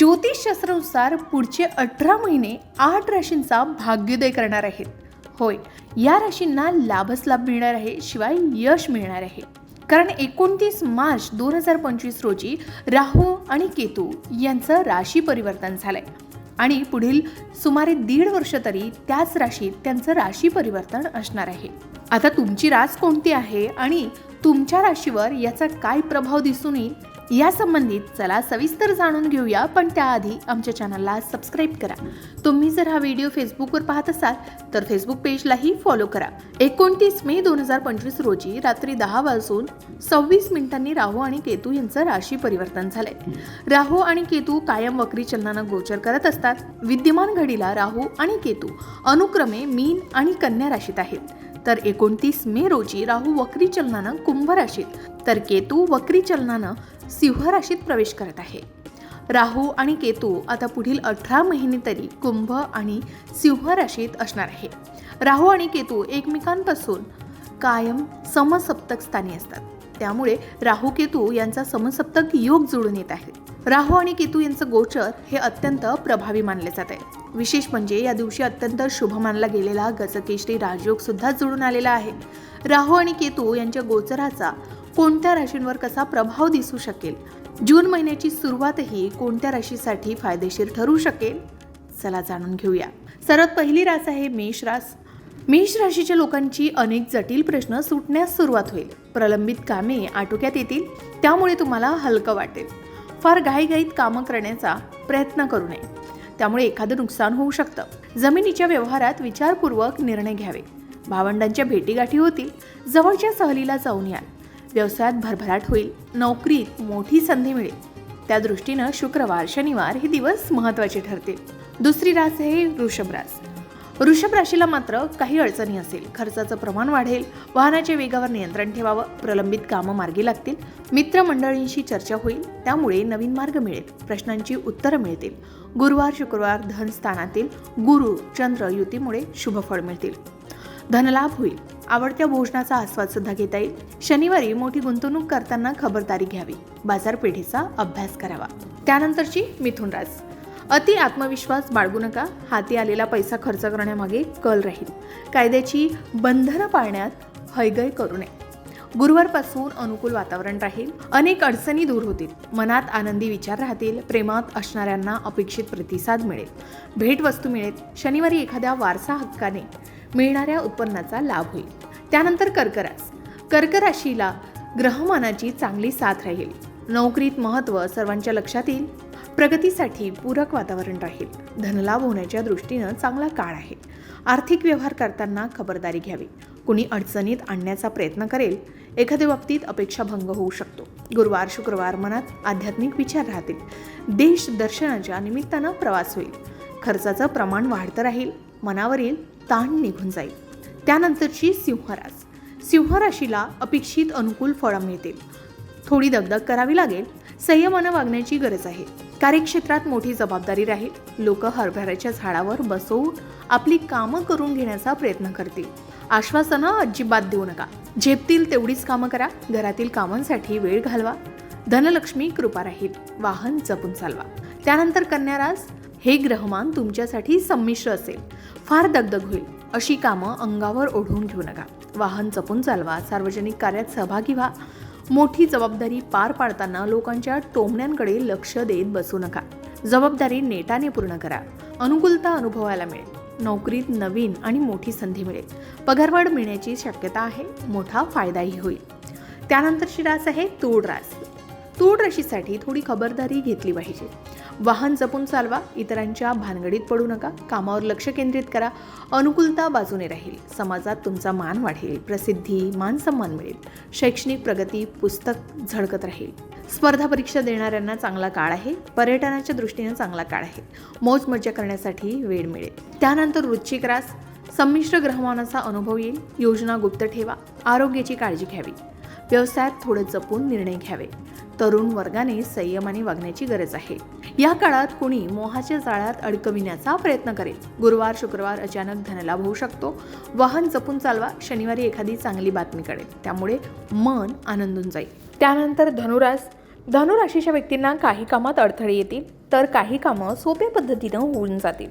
ज्योतिषशास्त्रानुसार पुढचे अठरा महिने आठ राशींचा भाग्योदय करणार आहेत. होय या राशींना लाभच लाभ मिळणार आहे शिवाय यश मिळणार आहे. कारण एकोणतीस मार्च दोन हजार पंचवीस रोजी राहू आणि केतू यांचं राशी परिवर्तन झालंय. आणि पुढील सुमारे दीड वर्ष तरी त्याच राशीत त्यांचं राशी परिवर्तन असणार आहे. आता तुमची रास कोणती आहे आणि तुमच्या राशीवर याचा काय प्रभाव दिसून येईल? यासंबंधित चला सविस्तर जाणून घेऊया पण त्याआधी आमच्या चॅनलला सबस्क्राईब करा. तुम्ही जर हा व्हिडिओ फेसबुकवर पाहत असाल तर फेसबुक पेजलाही फॉलो करा. एकोणतीस मे दोन हजार पंचवीस रोजी रात्री दहा वाजून सव्वीस मिनिटांनी राहू आणि केतू यांचं राशी परिवर्तन झालंय. राहू आणि केतू कायम वक्री चलनानं गोचर करत असतात. विद्यमान घडीला राहू आणि केतू अनुक्रमे मीन आणि कन्या राशीत आहेत. तर एकोणतीस मे रोजी राहू वक्री चलनानं कुंभ राशीत. तर केतू वक्री चलनानं सिंह राशीत प्रवेश करत आहे. राहू आणि केतू आता पुढील अठरा महिने तरी कुंभ आणि सिंह राशीत असणार आहे. राहू आणि केतू एकमेकांपासून कायम समसप्तक स्थानी असतात. त्यामुळे राहू केतू यांचा समसप्तक योग जुळून येत आहे. राहू आणि केतू यांचं गोचर हे अत्यंत प्रभावी मानले जात. आहे विशेष म्हणजे या दिवशी अत्यंत शुभ मानला गेलेला गजकेशरी राजयोग सुद्धा जुळून आलेला आहे. राहू आणि केतू यांच्या गोचराचा कोणत्या राशींवर कसा प्रभाव दिसू शकेल? जून महिन्याची सुरुवातही कोणत्या राशीसाठी फायदेशीर ठरू शकेल? चला जाणून घेऊया. सर्वात पहिली रास आहे मेष रास. मेष राशीच्या लोकांची अनेक जटिल प्रश्न सुटण्यास सुरुवात होईल. प्रलंबित कामे आटोक्यात येतील त्यामुळे तुम्हाला हलकं वाटेल. फार घाईघाईत कामं करण्याचा प्रयत्न करू नये. त्यामुळे एखादं नुकसान होऊ शकतं. जमिनीच्या व्यवहारात विचारपूर्वक निर्णय घ्यावे. भावंडांच्या भेटीगाठी होतील. जवळच्या सहलीला जाऊन याल. व्यवसायात भरभराट होईल. नोकरीत मोठी संधी मिळेल. त्या दृष्टीनं शुक्रवार शनिवार हे दिवस महत्त्वाचे ठरतील. दुसरी रास आहे वृषभ रास. वृषभ राशीला मात्र काही अडचणी असेल. खर्चाचं प्रमाण वाढेल. वाहनाच्या वेगावर नियंत्रण ठेवावं. प्रलंबित कामं मार्गी लागतील. मित्रमंडळींशी चर्चा होईल. त्यामुळे नवीन मार्ग मिळेल. प्रश्नांची उत्तरं मिळतील. गुरुवार शुक्रवार धनस्थानातील गुरु चंद्र युतीमुळे शुभफळ मिळतील. धनलाभ होईल. आवडत्या भोजनाचा आस्वाद सुद्धा घेता येईल. शनिवारी मोठी गुंतवणूक करताना खबरदारी घ्यावी. बाजारपेठेचा अभ्यास करावा. त्यानंतरची मिथुन रास अति आत्मविश्वास बाळगू नका. हाती आलेला पैसा खर्च करण्यामागे कल राहील. कायद्याची बंधनं पाळण्यात हयगय करू नये. गुरुवारपासून अनुकूल वातावरण राहील. अनेक अडचणी दूर होतील. मनात आनंदी विचार राहतील. प्रेमात असणाऱ्यांना अपेक्षित प्रतिसाद मिळेल. भेटवस्तू मिळेल. शनिवारी एखाद्या वारसा हक्काने मिळणाऱ्या उत्पन्नाचा लाभ होईल. त्यानंतर कर्करास. कर्कराशीला ग्रहमानाची चांगली साथ राहील. नोकरीत महत्त्व सर्वांच्या लक्षात येईल. प्रगतीसाठी पूरक वातावरण राहील. धनलाभ होण्याच्या दृष्टीनं चांगला काळ आहे. आर्थिक व्यवहार करताना खबरदारी घ्यावी. कुणी अडचणीत आणण्याचा प्रयत्न करेल. एखाद्या बाबतीत अपेक्षाभंग होऊ शकतो. गुरुवार शुक्रवार मनात आध्यात्मिक विचार राहतील. देश दर्शनाच्या निमित्तानं प्रवास होईल. खर्चाचं प्रमाण वाढतं राहील. मनावरील ताण निघून जाईल. त्यानंतरची सिंहरास सिंहराशीला अपेक्षित अनुकूल फळं मिळतील. थोडी दगदग करावी लागेल. संयमानं वागण्याची गरज आहे. कार्यक्षेत्रात मोठी जबाबदारी राहील. लोक हरभऱ्याच्या झाडावर बसवून आपली कामं करून घेण्याचा प्रयत्न करतील. आश्वासनं अजिबात देऊ नका. झेपतील तेवढीच कामं करा. घरातील कामांसाठी वेळ घालवा. धनलक्ष्मी कृपा राहील वाहन जपून चालवा. त्यानंतर कन्यारास हे ग्रहमान तुमच्यासाठी संमिश्र असेल. फार दगदग होईल. अशी कामं अंगावर ओढवून घेऊ नका. वाहन जपून चालवा सार्वजनिक कार्यात सहभागी व्हा. मोठी जबाबदारी पार पाडताना लोकांच्या टोमण्यांकडे लक्ष देत बसू नका. जबाबदारी नेटाने पूर्ण करा. अनुकूलता अनुभवायला मिळेल. नोकरीत नवीन आणि मोठी संधी मिळेल. पगारवाढ मिळण्याची शक्यता आहे. मोठा फायदाही होईल. त्यानंतरची रास आहे तूळ रास. तूळ राशीसाठी थोडी खबरदारी घेतली पाहिजे. वाहन जपून चालवा इतरांच्या भानगडीत पडू नका कामावर लक्ष केंद्रित करा अनुकूलता बाजूने राहील समाजात तुमचा मान वाढेल प्रसिद्धी मान सन्मान मिळेल शैक्षणिक प्रगती पुस्तक झळकत राहील. स्पर्धा परीक्षा देणाऱ्यांना चांगला काळ आहे पर्यटनाच्या दृष्टीने चांगला काळ आहे मौज मज्जा करण्यासाठी वेळ मिळेल. त्यानंतर वृश्चिक रास संमिश्र ग्रहमानाचा अनुभव येईल योजना गुप्त ठेवा आरोग्याची काळजी घ्यावी. व्यवसायात थोडं जपून निर्णय घ्यावे. तरुण वर्गाने संयमाने वागण्याची गरज आहे. या काळात कुणी मोहाच्या जाळ्यात अडकविण्याचा प्रयत्न करेल. गुरुवार शुक्रवार अचानक धनलाभ होऊ शकतो. वाहन जपून चालवा शनिवारी एखादी चांगली बातमी कळेल. त्यामुळे मन आनंदून जाईल. त्यानंतर धनुरास धनुराशीच्या व्यक्तींना काही कामात अडथळे येतील तर काही कामं सोप्या पद्धतीनं होऊन जातील.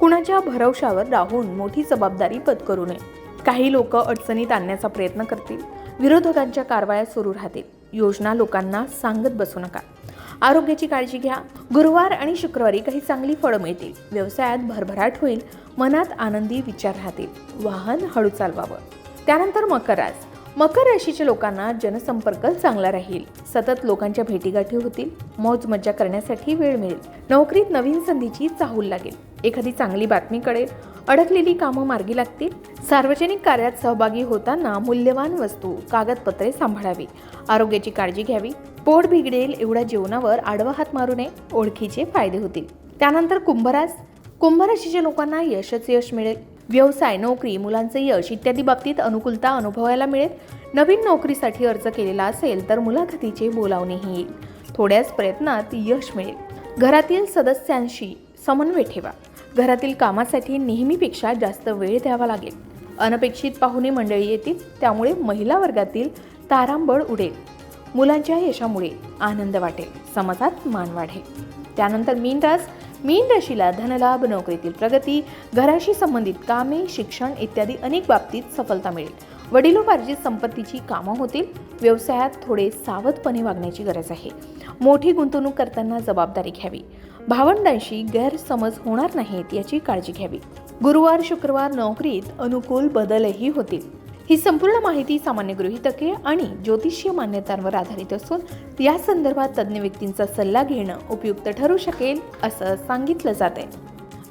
कुणाच्या भरवशावर राहून मोठी जबाबदारी पत्करू नये. काही लोक अडचणीत आणण्याचा प्रयत्न करतील. विरोधकांच्या कारवाया सुरू राहतील. योजना लोकांना सांगत बसू नका. आरोग्याची काळजी घ्या. गुरुवार आणि शुक्रवारी काही चांगली फळं मिळतील. व्यवसायात भरभराट होईल. मनात आनंदी विचार राहतील. वाहन हळू चालवावं. त्यानंतर मकर रास. मकर राशीच्या लोकांना जनसंपर्क चांगला राहील. सतत लोकांच्या भेटीगाठी होतील. मौज मज्जा करण्यासाठी वेळ मिळेल. नोकरीत नवीन संधीची चाहूल लागेल. एखादी चांगली बातमी कळेल अडकलेली कामं मार्गी लागतील. सार्वजनिक कार्यात सहभागी होताना मूल्यवान वस्तू कागदपत्रे सांभाळावी. आरोग्याची काळजी घ्यावी. पोट बिघडेल एवढ्या जेवणावर आडवा हात मारू नये ओळखीचे फायदे होतील. त्यानंतर कुंभरास कुंभराशीच्या लोकांना यशच यश मिळेल. व्यवसाय नोकरी मुलांचे यश इत्यादी बाबतीत अनुकूलता अनुभवायला मिळेल. नवीन नोकरीसाठी अर्ज केलेला असेल तर मुलाखतीचे बोलावणेही येईल. थोड्याच प्रयत्नात यश मिळेल. घरातील सदस्यांशी समन्वय ठेवा. घरातील कामासाठी नेहमीपेक्षा जास्त वेळ द्यावा लागेल. अनपेक्षित पाहुणे मंडळी येतील त्यामुळे महिला वर्गातील तारांबळ उडेल. मुलांच्या यशामुळे आनंद वाटेल समाजात मान वाढेल. त्यानंतर मीन रास मीन राशीला धनलाभ नोकरीतील प्रगती घराशी संबंधित कामे शिक्षण इत्यादी अनेक बाबतीत सफलता मिळेल. वडिलोपार्जित संपत्तीची कामं होतील. व्यवसायात थोडे सावधपणे वागण्याची गरज आहे. मोठी गुंतवणूक करताना जबाबदारी घ्यावी. भावंडांशी गैरसमज होणार नाहीत याची काळजी घ्यावी. गुरुवार शुक्रवार नोकरीत अनुकूल बदलही होतील. ही संपूर्ण माहिती सामान्य गृहितके आणि ज्योतिषीय मान्यतांवर आधारित असून या संदर्भात तज्ज्ञ व्यक्तींचा सल्ला घेणं उपयुक्त ठरू शकेल असं सांगितलं जाते